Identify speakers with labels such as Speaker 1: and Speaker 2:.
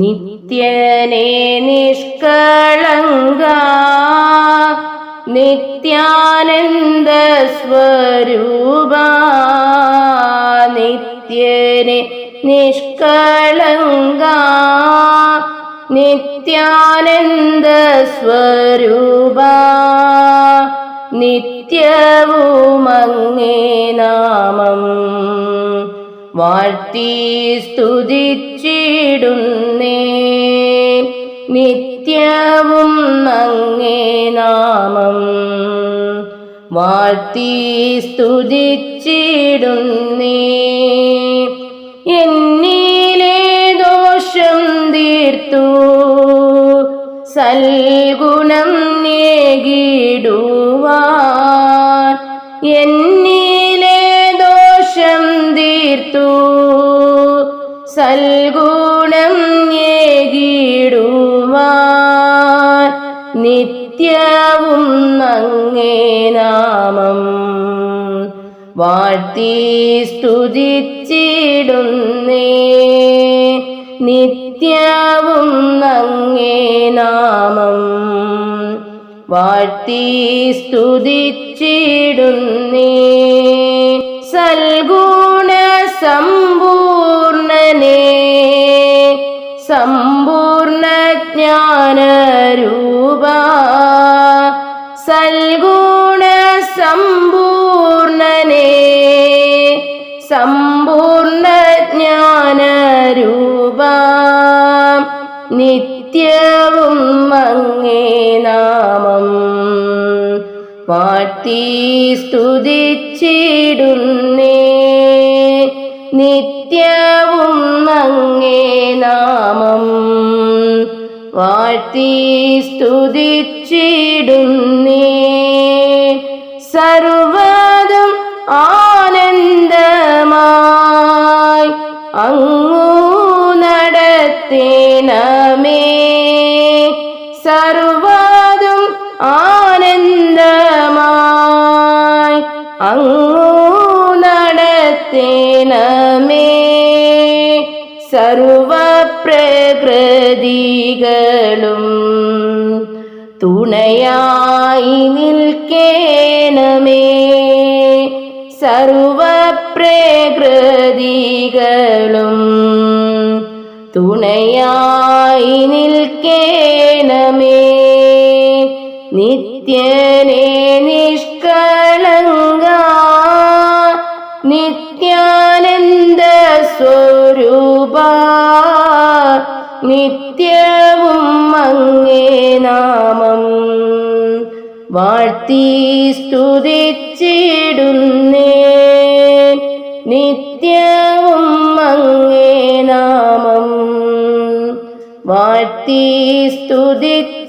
Speaker 1: നിത്യനെ നിഷ്കളങ്ക നിത്യാനന്ദ സ്വരൂപ നിത്യനെ നിഷ്കളങ്ക നിത്യാനന്ദ സ്വരൂപ നിത്യവുമങ്ങേ നാമം. വാഴ്ത്തി സ്തുതിച്ചിടുന്നേ. നിത്യവും അങ്ങേ നാമം വാഴ്ത്തി സ്തുതിച്ചിടുന്നേ. എന്നിലെ ദോഷം തീർത്തു. സൽഗുണം നേകിടുവാൻ സൽഗുണം നേകിടുവാൻ നിത്യവും നങ്ങേ നാമം. വാഴ്ത്തി സ്തുതിച്ചിടുന്നേ നിത്യവും നങ്ങേ നാമം. വാഴ്ത്തി സ്തുതിച്ചിടുന്നേ സൽഗുണ സമ്പൂർണനേ സമ്പൂർണ ജ്ഞാനരൂപ സൽഗുണ സമ്പൂർണനെ സമ്പൂർണ ജ്ഞാനരൂപ നിത്യവും അങ്ങേ നാമം. വാഴ്ത്തി സ്തുതിച്ചിടുന്നേ. നിത്യവും അങ്ങേ നാമം. വാഴ്ത്തി സ്തുതിച്ചിടുന്നേ. സർവതും ആനന്ദമായി അങ്ങു നടത്തേനമേ സർവതും ആനന്ദമായി അങ്ങു നടത്തേണമേ സർവപ്രകൃതികളും തുണയായി നിൽക്കേണമേ സർവപ്രകൃതികളും തുണയായി നിൽക്കേണമേ നിത്യനെ നിഷ്കളങ്ക നിത്യാനന്ദ നിത്യവും അങ്ങേ നാമം. വാഴ്ത്തി സ്തുതിച്ചിടുന്നേ. നിത്യവും അങ്ങേ നാമം. വാഴ്ത്തി സ്തുതിച്ചിടുന്നേ.